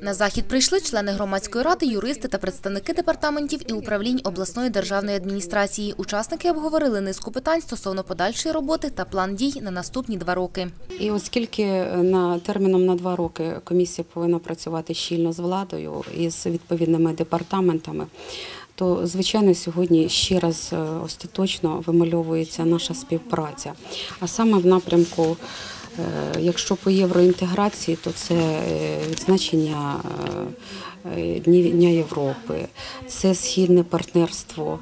На захід прийшли члени громадської ради, юристи та представники департаментів і управлінь обласної державної адміністрації. Учасники обговорили низку питань стосовно подальшої роботи та план дій на наступні два роки. І оскільки на терміном на два роки комісія повинна працювати щільно з владою і з відповідними департаментами, то звичайно сьогодні ще раз е, остаточно вимальовується наша співпраця. А саме в напрямку, е, якщо по євроінтеграції, то це е, відзначення е, Дня Європи, це східне партнерство,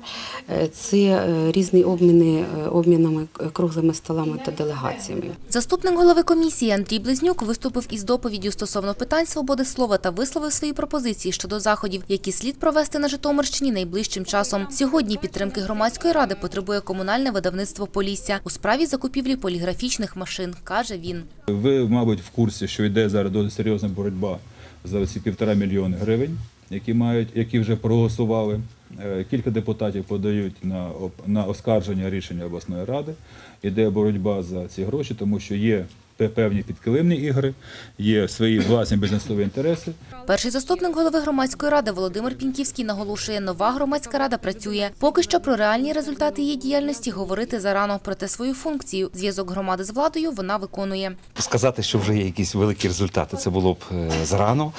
е, це е, різні обміни е, обмінами круглими столами та делегаціями. Заступник голови комісії Андрій Близнюк виступив із доповіддю стосовно питань свободи слова та висловив свої пропозиції щодо заходів, які слід провести на Житомирщині найближчим часом. Сьогодні підтримки громадської ради потребує комунальне видавництво Полісся у справі закупівлі поліграфічних машин, каже він. Ви, мабуть, в курсі, що йде зараз дуже серйозна боротьба за ці півтора мільйони гривень, які мають, які вже проголосували. Е, Кілька депутатів подають на, на оскарження рішення обласної ради. Іде боротьба за ці гроші, тому що є певні підкилимні ігри, є свої власні бізнесові інтереси. Перший заступник голови громадської ради Володимир Піньківський наголошує, нова громадська рада працює. Поки що про реальні результати її діяльності говорити зарано, проте свою функцію зв'язок громади з владою вона виконує. Сказати, що вже є якісь великі результати, це було б е, зарано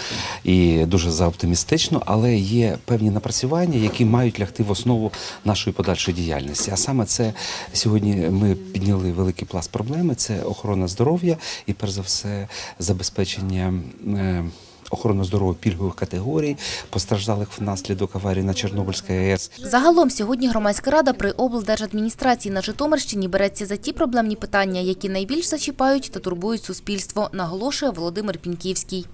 і дуже заоптимістично, але є певні напрацювання, які мають лягти в основу нашої подальшої діяльності. А саме це сьогодні ми підняли великий пласт проблеми: це охорона здоров'я і, перш за все, забезпечення. е, Охорони здоров'я пільгових категорій, постраждалих внаслідок аварії на Чорнобильській АЕС. Загалом сьогодні громадська рада при облдержадміністрації на Житомирщині береться за ті проблемні питання, які найбільш зачіпають та турбують суспільство, наголошує Володимир Піньківський.